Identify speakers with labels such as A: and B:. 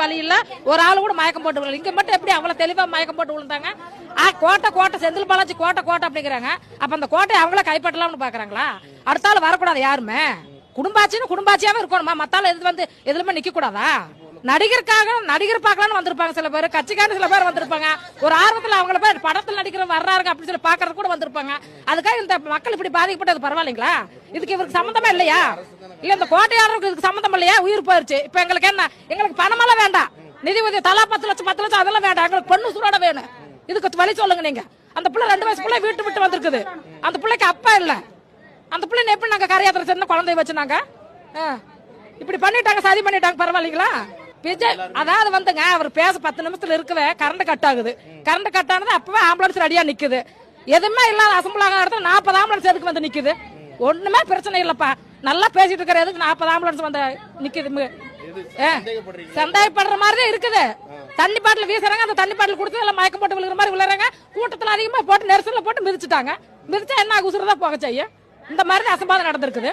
A: பலி இல்ல. ஒரு ஆளு கூட மயக்கம் போட்டு விழல. இங்க மட்டும் எப்படி அவ்வளவு தெளிவா மயக்கம் போட்டு விழுந்தாங்க? கோட்டை கோட்டை செந்தில் பாலாஜி கோட்டை கோட்டை அப்படிங்கிறாங்க. அப்ப அந்த கோட்டை அவங்கள கைப்பற்றலாம்னு பாக்குறாங்களா? அடுத்த ஆள் வரக்கூடாது யாருமே? குடும்பாச்சின்னு குடும்பாச்சியாவே இருக்கணுமா? மத்தால எது வந்து எதுலுமே நிக்க கூடாதா நடிகருக்காக நடிகர் பார்க்கலாம்னு வந்திருப்பாங்க சில பேர். கட்சிக்காரன் சில பேர் வந்திருப்பாங்க. ஒரு ஆர்வத்தில் அவங்கள பேர் படத்தில் நடிக்கிற வர்றாருங்க அப்படின்னு சொல்லி பாக்குறது கூட வந்திருப்பாங்க. அதுக்காக இந்த மக்கள் இப்படி பாதிக்கப்பட்டது பரவாயில்லைங்களா? இதுக்கு இவருக்கு சம்மந்தமா இல்லையா? இல்ல இந்த கோட்டையாளருக்கு இதுக்கு சம்மந்தம் இல்லையா? உயிர் போயிருச்சு. இப்ப எங்களுக்கு என்ன? எங்களுக்கு பணமெல்லாம் வேண்டாம். நிதி உதவி தலா பத்து லட்சம் பத்து லட்சம் அதெல்லாம் வேண்டாம். எங்களுக்கு பொண்ணு சூடாட வேணும். இதுக்கு வழி சொல்லுங்க நீங்க. அந்த பிள்ளை ரெண்டு வயசு பிள்ளை வீட்டு விட்டு வந்திருக்குது. அந்த பிள்ளைக்கு அப்பா இல்ல. அந்த பிள்ளை எப்படி நாங்க கரையாத்திர சின்ன குழந்தைய வச்சுனாங்க? ஆ. இப்படி பண்ணிட்டாங்க சதி பண்ணிட்டாங்க பரவாயில்லைங்களா? விஜய் அதாவது வந்துங்க அவர் பேச பத்து நிமிஷத்துல இருக்கவே கரண்ட் கட் ஆகுது. கரண்ட் கட் ஆனது அப்பவே ஆம்புலன்ஸ் ரெடியா நிக்குது. எதுவுமே இல்லாத அசம்பிளாக ஆகிற இடத்துல நாற்பது ஆம்புலன்ஸ் எதுக்கு வந்து நிக்குது? ஒண்ணுமே பிரச்சனை இல்லப்பா. நல்லா பேசிட்டு இருக்கிற எதுக்கு நாற்பது ஆம்புலன்ஸ் வந்து நிக்குது? சந்தேகப்படுற மாதிரி தான் இருக்குது. தண்ணி பாட்டில் வீசுறாங்க அந்த தண்ணி பாட்டில் கொடுத்து எல்லாம் மயக்கம் போட்டு விழுகிற மாதிரி விழுறாங்க கூட்டத்தில் அதிகமா போட்டு நெரிசல்ல போட்டு மிதிச்சுட்டாங்க. மிதிச்சா என்ன உசுரதா போக செய்யும். இந்த மாதிரி தான் அசம்பாதம் நடந்திருக்குது.